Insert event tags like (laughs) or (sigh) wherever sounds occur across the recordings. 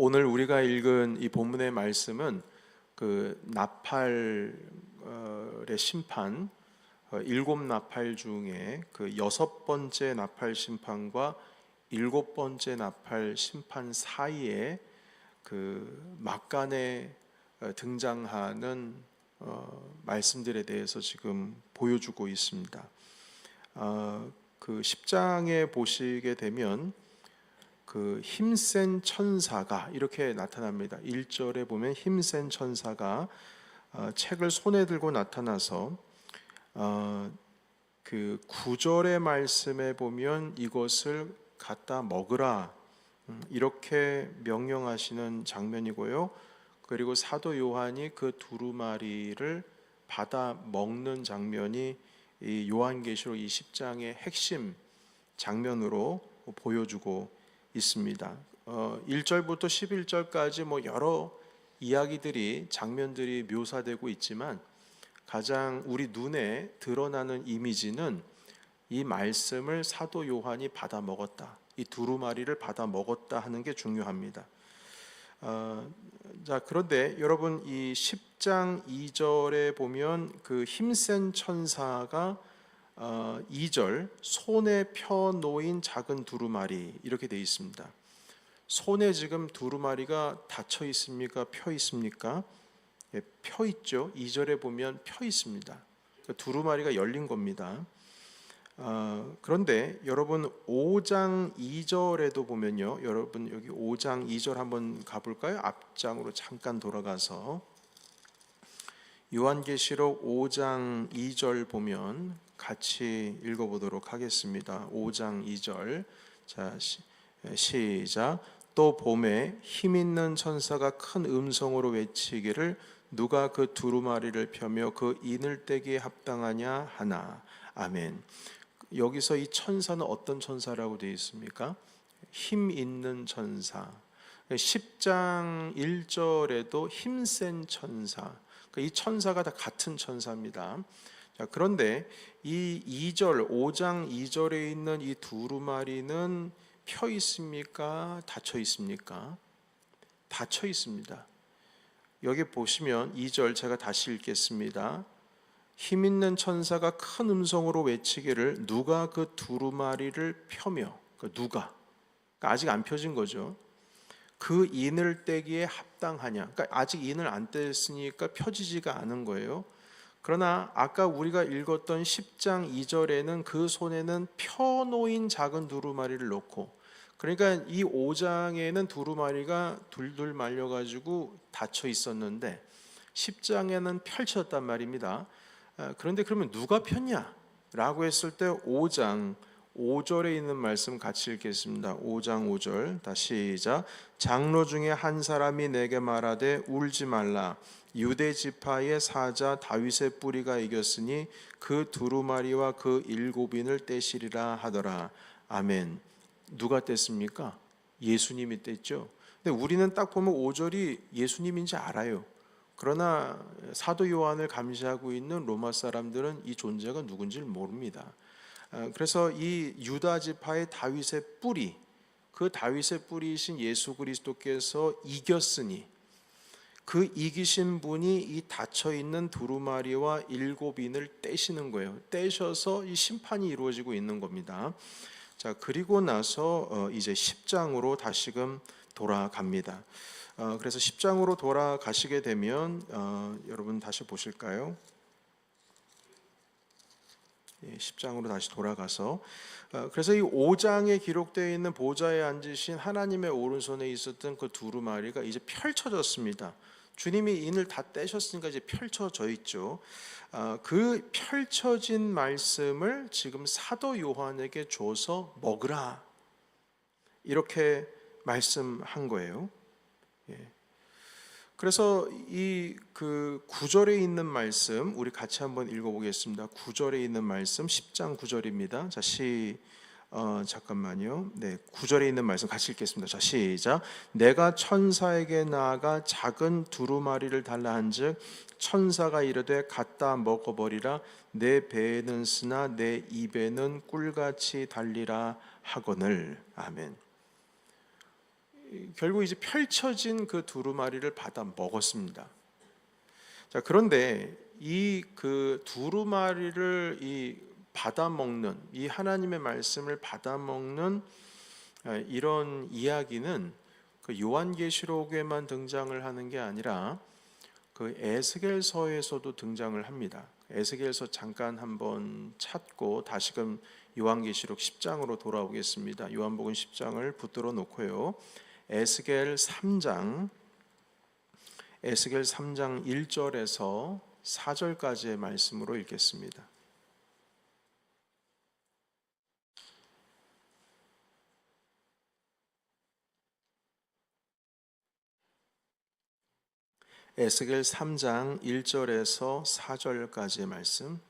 오늘 우리가 읽은 이 본문의 말씀은 그 나팔의 심판 어, 일곱 나팔 중에 그 여섯 번째 나팔 심판과 일곱 번째 나팔 심판 사이에 그 막간에 어, 등장하는 어, 말씀들에 대해서 지금 보여주고 있습니다. 어, 그 10장에 보시게 되면 그 힘센 천사가 이렇게 나타납니다. 1절에 보면 힘센 천사가 어, 책을 손에 들고 나타나서 어, 그 9절의 말씀에 보면 이것을 갖다 먹으라 음, 이렇게 명령하시는 장면이고요. 그리고 사도 요한이 그 두루마리를 받아 먹는 장면이 이 요한계시록 20장의 핵심 장면으로 보여주고 있습니다. 어, 1절부터 11절까지 뭐 여러 이야기들이 장면들이 묘사되고 있지만 가장 우리 눈에 드러나는 이미지는 이 말씀을 사도 요한이 받아 먹었다. 이 두루마리를 받아 먹었다 하는 게 중요합니다. 어, 자 그런데 여러분 이 10장 2절에 보면 그 힘센 천사가 어, 2절 손에 펴 놓인 작은 두루마리 이렇게 되어 있습니다. 손에 지금 두루마리가 닫혀 있습니까? 펴 있습니까? 예, 펴 있죠. 2절에 보면 펴 있습니다. 그 두루마리가 열린 겁니다. 어, 그런데 여러분 5장 2절에도 보면요. 여러분 여기 5장 2절 한번 가볼까요? 앞장으로 잠깐 돌아가서 요한계시록 5장 2절 보면 같이 읽어보도록 하겠습니다. 5장 2절 자 시, 시작 또 봄에 힘 있는 천사가 큰 음성으로 외치기를 누가 그 두루마리를 펴며 그 인을 떼기에 합당하냐 하나 아멘. 여기서 이 천사는 어떤 천사라고 되어 있습니까? 힘 있는 천사. 10장 1절에도 힘센 천사. 이 천사가 다 같은 천사입니다. 자, 그런데 이 2절, 5장 2절에 있는 이 두루마리는 펴 있습니까? 닫혀 있습니까? 닫혀 있습니다. 여기 보시면 2절 제가 다시 읽겠습니다. 힘 있는 천사가 큰 음성으로 외치기를 누가 그 두루마리를 펴며 그 누가 그러니까 아직 안 펴진 거죠. 그 인을 떼기에 합당하냐? 그러니까 아직 인을 안 뗐으니까 펴지지가 않은 거예요. 그러나 아까 우리가 읽었던 10장 2절에는 그 손에는 펴놓인 작은 두루마리를 놓고 그러니까 이 5장에는 두루마리가 둘둘 말려 가지고 닫혀 있었는데 10장에는 펼쳤단 말입니다. 아, 그런데 그러면 누가 폈냐? 라고 했을 때 5장 5절에 있는 말씀 같이 읽겠습니다. 5장 5절 다시 시작. 장로 중에 한 사람이 내게 말하되 울지 말라. 유대 지파의 사자 다윗의 뿌리가 이겼으니 그 두루마리와 그 일곱인을 떼시리라 하더라. 아멘. 누가 뗐습니까? 예수님이 뗐죠. 근데 우리는 딱 보면 5절이 예수님인지 알아요. 그러나 사도 요한을 감시하고 있는 로마 사람들은 이 존재가 누군지를 모릅니다. 아, 그래서 이 유다 지파의 다윗의 뿌리, 그 다윗의 뿌리이신 예수 그리스도께서 이겼으니 그 이기신 분이 이 닫혀 있는 두루마리와 일곱 인을 떼시는 거예요. 떼셔서 이 심판이 이루어지고 있는 겁니다. 자 그리고 나서 어, 이제 10장으로 다시금 돌아갑니다. 어, 그래서 10장으로 돌아가시게 되면 어, 여러분 다시 보실까요? 예, 10장으로 다시 돌아가서 어, 그래서 이 5장에 기록되어 있는 보좌에 앉으신 하나님의 오른손에 있었던 그 두루마리가 이제 펼쳐졌습니다. 주님이 인을 다 떼셨으니까 이제 펼쳐져 있죠. 어, 그 펼쳐진 말씀을 지금 사도 요한에게 줘서 먹으라 이렇게 말씀한 거예요. 예. 그래서 이그 구절에 있는 말씀 우리 같이 한번 읽어보겠습니다. 구절에 있는 말씀 10장 9절입니다. 자 시. 어, 잠깐만요. 네, 구절에 있는 말씀 같이 읽겠습니다. 자, 시작. 내가 천사에게 나아가 작은 두루마리를 달라 한즉 천사가 이르되 갖다 먹어버리라 내 배에는 쓰나 내 입에는 꿀같이 달리라 하거늘. 아멘. 결국 이제 펼쳐진 그 두루마리를 받아 먹었습니다. 자 그런데 이 그 두루마리를 이 받아 먹는 이 하나님의 말씀을 받아 먹는 아, 이런 이야기는 그 요한계시록에만 등장을 하는 게 아니라 그 에스겔서에서도 등장을 합니다. 에스겔서 잠깐 한번 찾고 다시금 요한계시록 10장으로 돌아오겠습니다. 요한복음 10장을 붙들어 놓고요. 에스겔 3장 에스겔 3장 1절에서 4절까지의 말씀으로 읽겠습니다. 에스겔 3장 1절에서 4절까지의 말씀.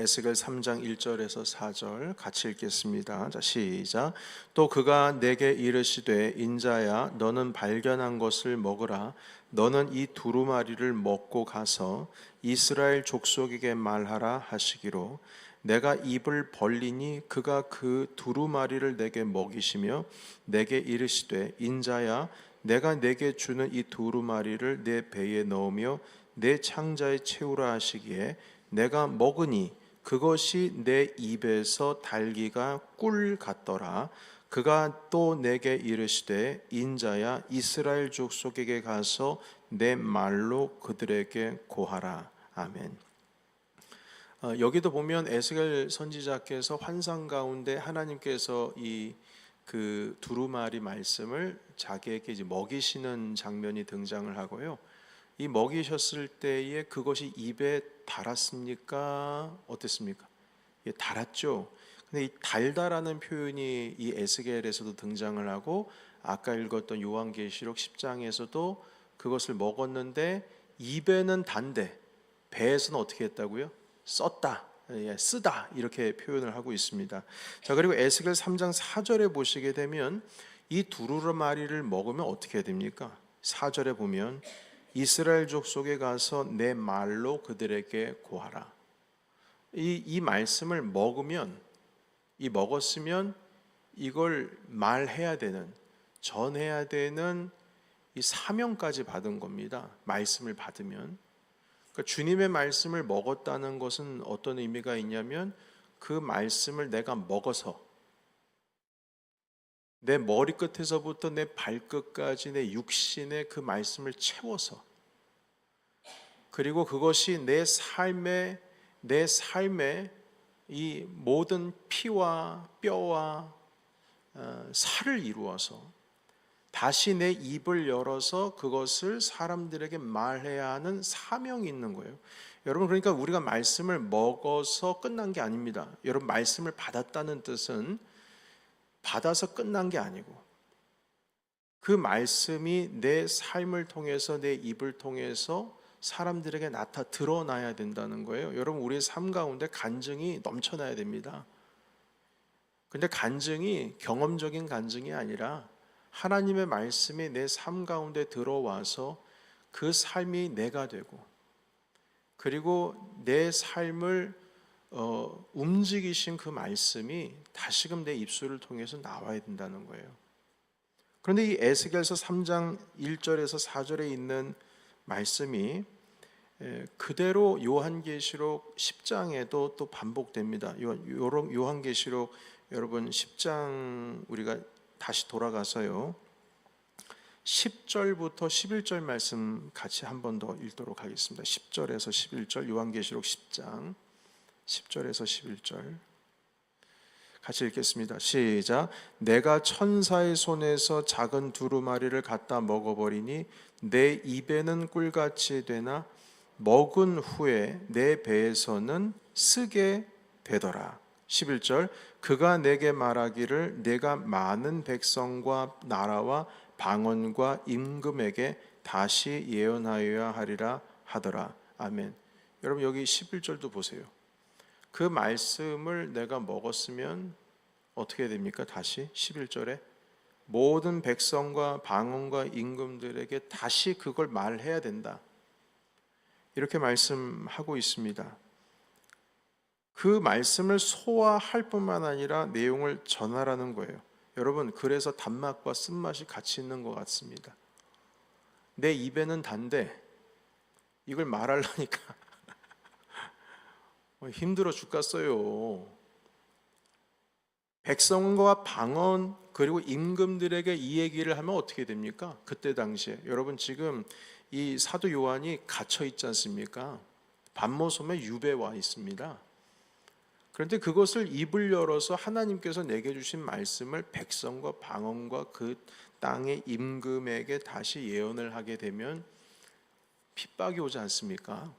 에스겔 3장 1절에서 4절 같이 읽겠습니다. 자, 시작. 또 그가 내게 이르시되 인자야 너는 발견한 것을 먹으라 너는 이 두루마리를 먹고 가서 이스라엘 족속에게 말하라 하시기로 내가 입을 벌리니 그가 그 두루마리를 내게 먹이시며 내게 이르시되 인자야 내가 내게 주는 이 두루마리를 내 배에 넣으며 내 창자에 채우라 하시기에 내가 먹으니 그것이 내 입에서 달기가 꿀 같더라 그가 또 내게 이르시되 인자야 이스라엘 족속에게 가서 내 말로 그들에게 고하라 아멘. 어, 여기도 보면 에스겔 선지자께서 환상 가운데 하나님께서 이 그 두루마리 말씀을 자기에게 이제 먹이시는 장면이 등장을 하고요. 이 먹이셨을 때에 그것이 입에 달았습니까? 어땠습니까? 예, 달았죠. 근데 이 달다라는 표현이 이 에스겔에서도 등장을 하고 아까 읽었던 요한계시록 10장에서도 그것을 먹었는데 입에는 단데 배에서는 어떻게 했다고요? 썼다. 예, 쓰다 이렇게 표현을 하고 있습니다. 자 그리고 에스겔 3장 4절에 보시게 되면 이 두루마리를 먹으면 어떻게 됩니까? 4절에 보면 이스라엘 족속에 가서 내 말로 그들에게 고하라. 이, 이 말씀을 먹으면 이 먹었으면 이걸 말해야 되는 전해야 되는 이 사명까지 받은 겁니다. 말씀을 받으면 그러니까 주님의 말씀을 먹었다는 것은 어떤 의미가 있냐면 그 말씀을 내가 먹어서 내 머리끝에서부터 내 발끝까지 내 육신에 그 말씀을 채워서 그리고 그것이 내 삶의 내 삶의 이 모든 피와 뼈와 어, 살을 이루어서 다시 내 입을 열어서 그것을 사람들에게 말해야 하는 사명이 있는 거예요. 여러분 그러니까 우리가 말씀을 먹어서 끝난 게 아닙니다. 여러분 말씀을 받았다는 뜻은 받아서 끝난 게 아니고 그 말씀이 내 삶을 통해서 내 입을 통해서 사람들에게 나타 드러나야 된다는 거예요. 여러분 우리의 삶 가운데 간증이 넘쳐나야 됩니다. 근데 간증이 경험적인 간증이 아니라 하나님의 말씀이 내 삶 가운데 들어와서 그 삶이 내가 되고 그리고 내 삶을 어, 움직이신 그 말씀이 다시금 내 입술을 통해서 나와야 된다는 거예요. 그런데 이 에스겔서 3장 1절에서 4절에 있는 말씀이 그대로 요한계시록 10장에도 또 반복됩니다. 요한계시록 여러분 10장 우리가 다시 돌아가서요. 10절부터 11절 말씀 같이 한 번 더 읽도록 하겠습니다. 10절에서 11절 요한계시록 10장 10절에서 11절 같이 읽겠습니다. 시작. 내가 천사의 손에서 작은 두루마리를 갖다 먹어버리니 내 입에는 꿀같이 되나 먹은 후에 내 배에서는 쓰게 되더라. 11절 그가 내게 말하기를 내가 많은 백성과 나라와 방언과 임금에게 다시 예언하여야 하리라 하더라. 아멘. 여러분 여기 11절도 보세요. 그 말씀을 내가 먹었으면 어떻게 됩니까? 다시 11절에 모든 백성과 방언과 임금들에게 다시 그걸 말해야 된다. 이렇게 말씀하고 있습니다. 그 말씀을 소화할 뿐만 아니라 내용을 전하라는 거예요. 여러분, 그래서 단맛과 쓴맛이 같이 있는 것 같습니다. 내 입에는 단데 이걸 말하려니까 힘들어 죽겠어요. 백성과 방언 그리고 임금들에게 이 얘기를 하면 어떻게 됩니까? 그때 당시에 여러분 지금 이 사도 요한이 갇혀 있지 않습니까? 반모섬에 유배 와 있습니다. 그런데 그것을 입을 열어서 하나님께서 내게 주신 말씀을 백성과 방언과 그 땅의 임금에게 다시 예언을 하게 되면 핍박이 오지 않습니까?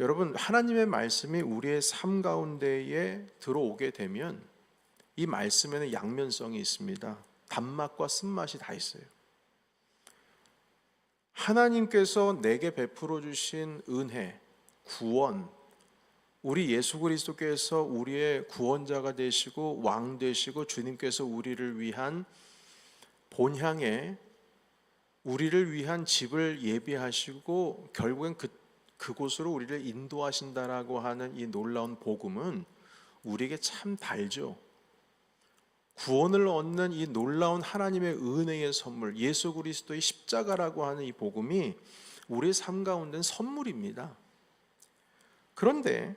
여러분 하나님의 말씀이 우리의 삶 가운데에 들어오게 되면 이 말씀에는 양면성이 있습니다. 단맛과 쓴맛이 다 있어요. 하나님께서 내게 베풀어 주신 은혜, 구원, 우리 예수 그리스도께서 우리의 구원자가 되시고 왕 되시고 주님께서 우리를 위한 본향에 우리를 위한 집을 예비하시고 결국엔 그 그곳으로 우리를 인도하신다라고 하는 이 놀라운 복음은 우리에게 참 달죠. 구원을 얻는 이 놀라운 하나님의 은혜의 선물, 예수 그리스도의 십자가라고 하는 이 복음이 우리의 삶 가운데는 선물입니다. 그런데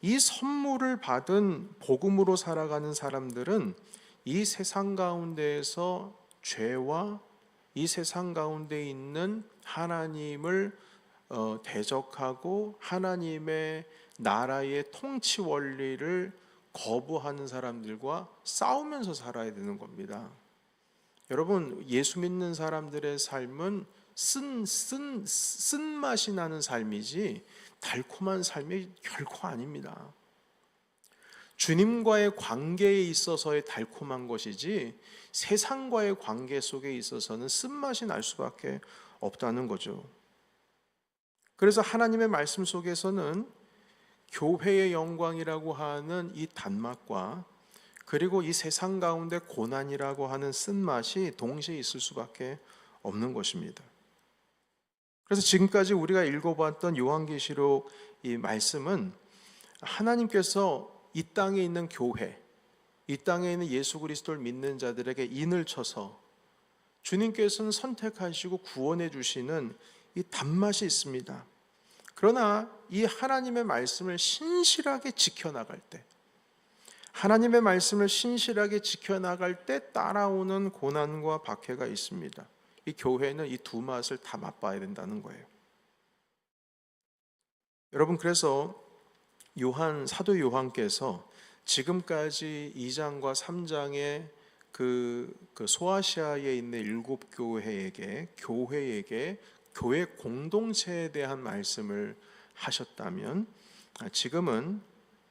이 선물을 받은 복음으로 살아가는 사람들은 이 세상 가운데에서 죄와 이 세상 가운데 있는 하나님을 어, 대적하고 하나님의 나라의 통치 원리를 거부하는 사람들과 싸우면서 살아야 되는 겁니다. 여러분 예수 믿는 사람들의 삶은 쓴, 쓴, 쓴 맛이 나는 삶이지 달콤한 삶이 결코 아닙니다. 주님과의 관계에 있어서의 달콤한 것이지 세상과의 관계 속에 있어서는 쓴맛이 날 수밖에 없다는 거죠. 그래서 하나님의 말씀 속에서는 교회의 영광이라고 하는 이 단맛과 그리고 이 세상 가운데 고난이라고 하는 쓴맛이 동시에 있을 수밖에 없는 것입니다. 그래서 지금까지 우리가 읽어봤던 요한계시록 이 말씀은 하나님께서 이 땅에 있는 교회, 이 땅에 있는 예수 그리스도를 믿는 자들에게 인을 쳐서 주님께서는 선택하시고 구원해 주시는 이 단맛이 있습니다. 그러나 이 하나님의 말씀을 신실하게 지켜나갈 때, 하나님의 말씀을 신실하게 지켜나갈 때 따라오는 고난과 박해가 있습니다. 이 교회는 이 두 맛을 다 맛봐야 된다는 거예요. 여러분, 그래서 요한, 사도 요한께서 지금까지 2장과 3장의 그, 그 소아시아에 있는 일곱 교회에게, 교회에게 교회 공동체에 대한 말씀을 하셨다면 아, 지금은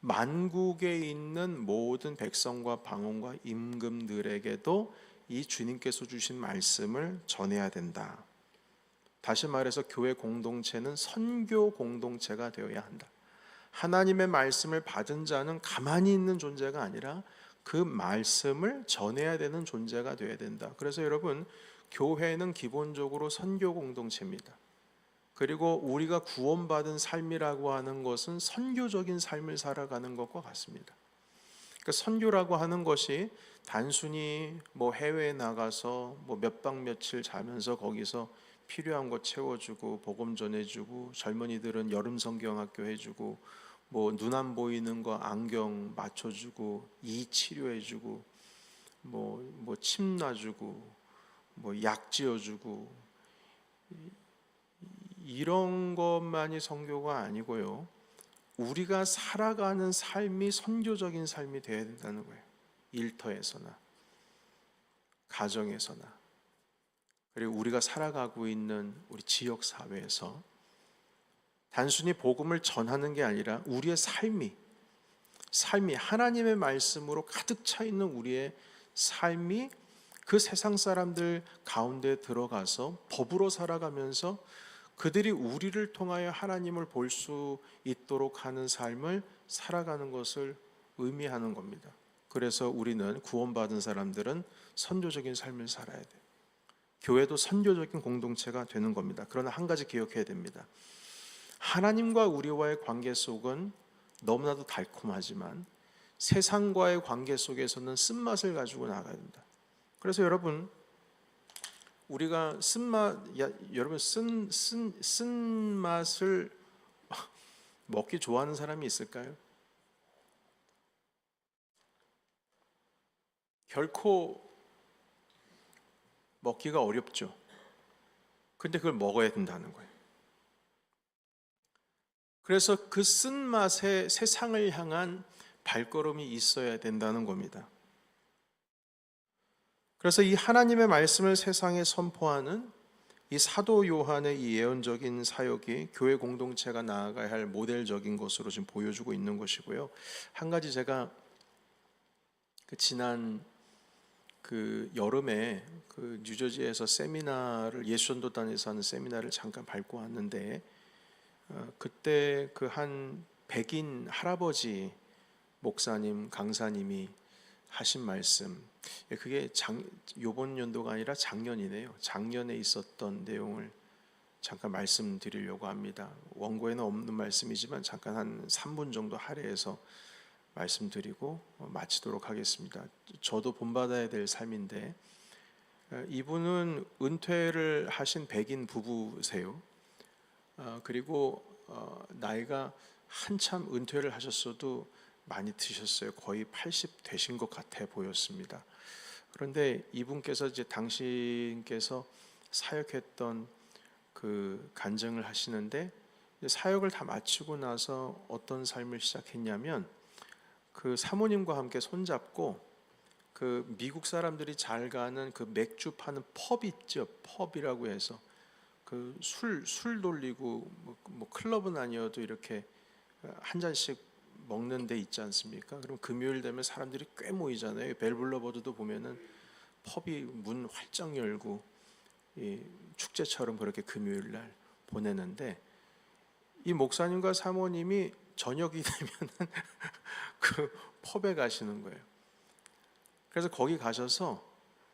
만국에 있는 모든 백성과 방언과 임금들에게도 이 주님께서 주신 말씀을 전해야 된다. 다시 말해서 교회 공동체는 선교 공동체가 되어야 한다. 하나님의 말씀을 받은 자는 가만히 있는 존재가 아니라 그 말씀을 전해야 되는 존재가 되어야 된다. 그래서 여러분 교회는 기본적으로 선교 공동체입니다. 그리고 우리가 구원받은 삶이라고 하는 것은 선교적인 삶을 살아가는 것과 같습니다. 그러니까 선교라고 하는 것이 단순히 뭐 해외에 나가서 뭐 몇 박 며칠 자면서 거기서 필요한 거 채워주고 복음 전해주고 젊은이들은 여름 성경학교 해주고 뭐 눈 안 보이는 거 안경 맞춰주고 이 치료해주고 뭐뭐침 놔주고 뭐 약 지어주고 이런 것만이 선교가 아니고요. 우리가 살아가는 삶이 선교적인 삶이 되어야 된다는 거예요. 일터에서나 가정에서나 그리고 우리가 살아가고 있는 우리 지역 사회에서 단순히 복음을 전하는 게 아니라 우리의 삶이 삶이 하나님의 말씀으로 가득 차 있는 우리의 삶이 그 세상 사람들 가운데 들어가서 법으로 살아가면서 그들이 우리를 통하여 하나님을 볼 수 있도록 하는 삶을 살아가는 것을 의미하는 겁니다. 그래서 우리는 구원받은 사람들은 선교적인 삶을 살아야 돼. 교회도 선교적인 공동체가 되는 겁니다. 그러나 한 가지 기억해야 됩니다. 하나님과 우리와의 관계 속은 너무나도 달콤하지만 세상과의 관계 속에서는 쓴맛을 가지고 나가야 된다. 그래서 여러분 우리가 쓴맛 야, 여러분 쓴 쓴 쓴맛을 (laughs) 먹기 좋아하는 사람이 있을까요? 결코 먹기가 어렵죠. 근데 그걸 먹어야 된다는 거예요. 그래서 그 쓴맛에 세상을 향한 발걸음이 있어야 된다는 겁니다. 그래서 이 하나님의 말씀을 세상에 선포하는 이 사도 요한의 이 예언적인 사역이 교회 공동체가 나아가야 할 모델적인 것으로 지금 보여주고 있는 것이고요. 한 가지 제가 그 지난 그 여름에 그 뉴저지에서 세미나를 예수전도단에서 하는 세미나를 잠깐 밟고 왔는데 어, 그때 그 한 백인 할아버지 목사님 강사님이 하신 말씀 예, 그게 장 요번 연도가 아니라 작년이네요. 작년에 있었던 내용을 잠깐 말씀드리려고 합니다. 원고에는 없는 말씀이지만 잠깐 한 3분 정도 할애해서 말씀드리고 어, 마치도록 하겠습니다. 저도 본받아야 될 삶인데 어, 이분은 은퇴를 하신 백인 부부세요. 어, 그리고 나이가 한참 은퇴를 하셨어도 많이 드셨어요. 거의 80 되신 것 같아 보였습니다. 그런데 이분께서 이제 당신께서 사역했던 그 간증을 하시는데 사역을 다 마치고 나서 어떤 삶을 시작했냐면 그 사모님과 함께 손잡고 그 미국 사람들이 잘 가는 그 맥주 파는 펍 있죠. 펍이라고 해서 그 술술 돌리고 뭐, 뭐 클럽은 아니어도 이렇게 한 잔씩 먹는 데 있지 않습니까? 그럼 금요일 되면 사람들이 꽤 모이잖아요. 벨블러버드도 보면은 펍이 문 활짝 열고 이 축제처럼 그렇게 금요일 날 보내는데 이 목사님과 사모님이 저녁이 (laughs) 되면은 그 펍에 가시는 거예요. 그래서 거기 가셔서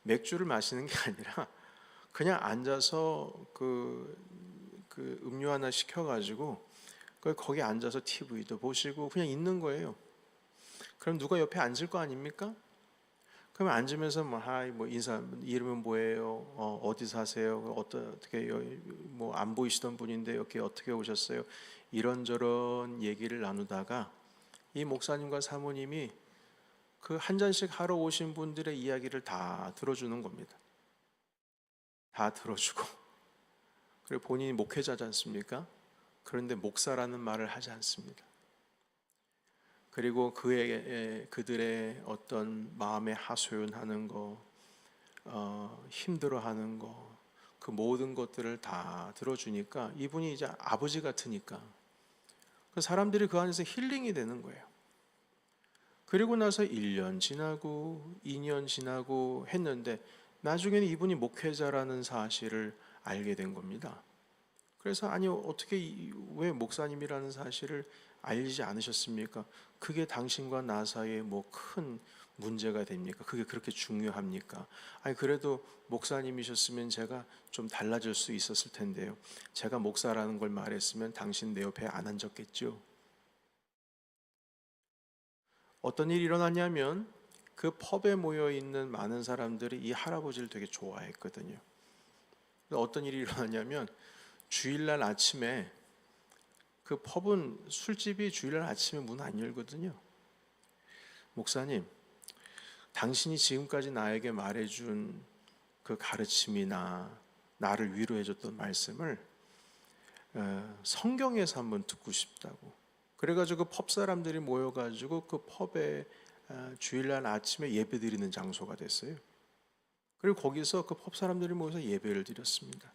맥주를 마시는 게 아니라 그냥 앉아서 그, 그 음료 하나 시켜가지고 거기 앉아서 TV도 보시고 그냥 있는 거예요. 그럼 누가 옆에 앉을 거 아닙니까? 그러면 앉으면서 뭐 하이 뭐 인사 이름은 뭐예요? 어, 어디 사세요? 어떻게 뭐 안 보이시던 분인데 여기 어떻게 오셨어요? 이런저런 얘기를 나누다가 이 목사님과 사모님이 그 한 잔씩 하러 오신 분들의 이야기를 다 들어주는 겁니다. 다 들어주고 그리고 본인이 목회자지 않습니까? 그런데 목사라는 말을 하지 않습니다. 그리고 그의 그들의 어떤 마음에 하소연하는 거, 어, 힘들어하는 거, 그 모든 것들을 다 들어주니까 이분이 이제 아버지 같으니까 그 사람들이 그 안에서 힐링이 되는 거예요. 그리고 나서 1년 지나고 2년 지나고 했는데 나중에는 이분이 목회자라는 사실을 알게 된 겁니다. 그래서 아니 어떻게 왜 목사님이라는 사실을 알지 않으셨습니까? 그게 당신과 나 사이에 뭐 큰 문제가 됩니까? 그게 그렇게 중요합니까? 아니 그래도 목사님이셨으면 제가 좀 달라질 수 있었을 텐데요. 제가 목사라는 걸 말했으면 당신 내 옆에 안 앉았겠죠. 어떤 일이 일어났냐면 그 펍에 모여 있는 많은 사람들이 이 할아버지를 되게 좋아했거든요. 어떤 일이 일어났냐면 주일날 아침에 그 펍은 술집이 주일날 아침에 문 안 열거든요. 목사님, 당신이 지금까지 나에게 말해준 그 가르침이나 나를 위로해줬던 말씀을 어, 성경에서 한번 듣고 싶다고. 그래가지고 그 펍 사람들이 모여가지고 그 펍에 어, 주일날 아침에 예배 드리는 장소가 됐어요. 그리고 거기서 그 펍 사람들이 모여서 예배를 드렸습니다.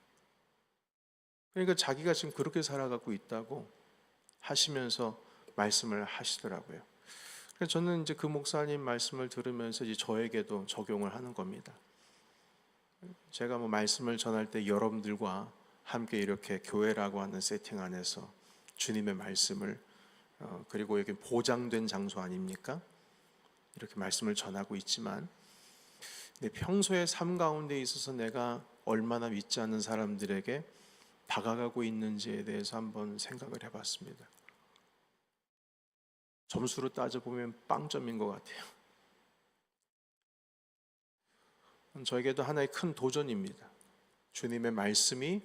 그러니까 자기가 지금 그렇게 살아가고 있다고 하시면서 말씀을 하시더라고요. 그래서 저는 이제 그 목사님 말씀을 들으면서 이제 저에게도 적용을 하는 겁니다. 제가 뭐 말씀을 전할 때 여러분들과 함께 이렇게 교회라고 하는 세팅 안에서 주님의 말씀을 어, 그리고 여기 보장된 장소 아닙니까? 이렇게 말씀을 전하고 있지만 내 평소의 삶 가운데 있어서 내가 얼마나 믿지 않는 사람들에게 다가가고 있는지에 대해서 한번 생각을 해봤습니다. 점수로 따져보면 빵점인 것 같아요. 저에게도 하나의 큰 도전입니다. 주님의 말씀이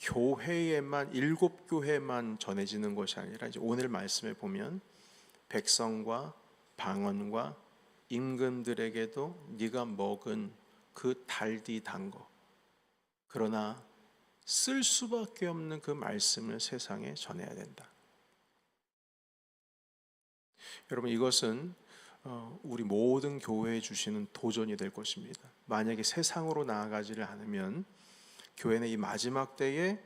교회에만 일곱 교회만 전해지는 것이 아니라 이제 오늘 말씀에 보면 백성과 방언과 임금들에게도 네가 먹은 그 달디 단 거. 그러나 쓸 수밖에 없는 그 말씀을 세상에 전해야 된다. 여러분 이것은 어, 우리 모든 교회에 주시는 도전이 될 것입니다. 만약에 세상으로 나아가지를 않으면 교회는 이 마지막 때에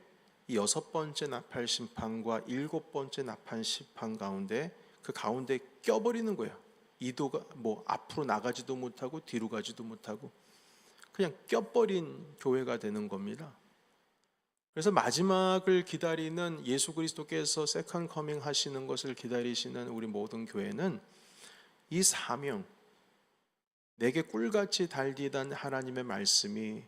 이 여섯 번째 나팔 심판과 일곱 번째 나팔 심판 가운데 그 가운데 껴버리는 거예요. 이도가 뭐 앞으로 나가지도 못하고 뒤로 가지도 못하고 그냥 껴버린 교회가 되는 겁니다. 그래서 마지막을 기다리는 예수 그리스도께서 세컨 커밍 하시는 것을 기다리시는 우리 모든 교회는 이 사명 내게 꿀같이 달디던 하나님의 말씀이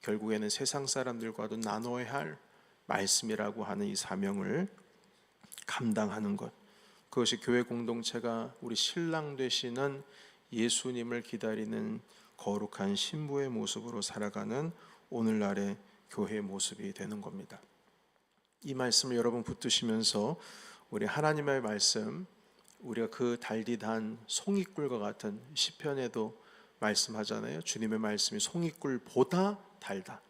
결국에는 세상 사람들과도 나눠야 할 말씀이라고 하는 이 사명을 감당하는 것. 그것이 교회 공동체가 우리 신랑 되시는 예수님을 기다리는 거룩한 신부의 모습으로 살아가는 오늘날의 교회의 모습이 되는 겁니다. 이 말씀을 여러분 붙드시면서 우리 하나님의 말씀 우리가 그 달디단 송이꿀과 같은 시편에도 말씀하잖아요. 주님의 말씀이 송이꿀보다 달다.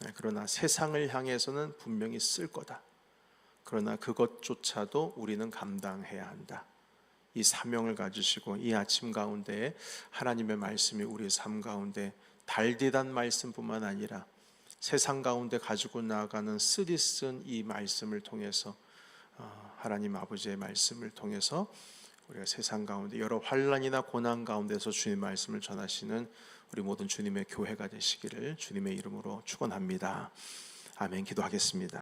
네, 그러나 세상을 향해서는 분명히 쓸 거다. 그러나 그것조차도 우리는 감당해야 한다. 이 사명을 가지시고 이 아침 가운데 하나님의 말씀이 우리 삶 가운데 달디단 말씀뿐만 아니라 세상 가운데 가지고 나아가는 쓰디쓴 이 말씀을 통해서 어, 하나님 아버지의 말씀을 통해서 우리가 세상 가운데 여러 환란이나 고난 가운데서 주님 말씀을 전하시는 우리 모든 주님의 교회가 되시기를 주님의 이름으로 축원합니다. 아멘. 기도하겠습니다.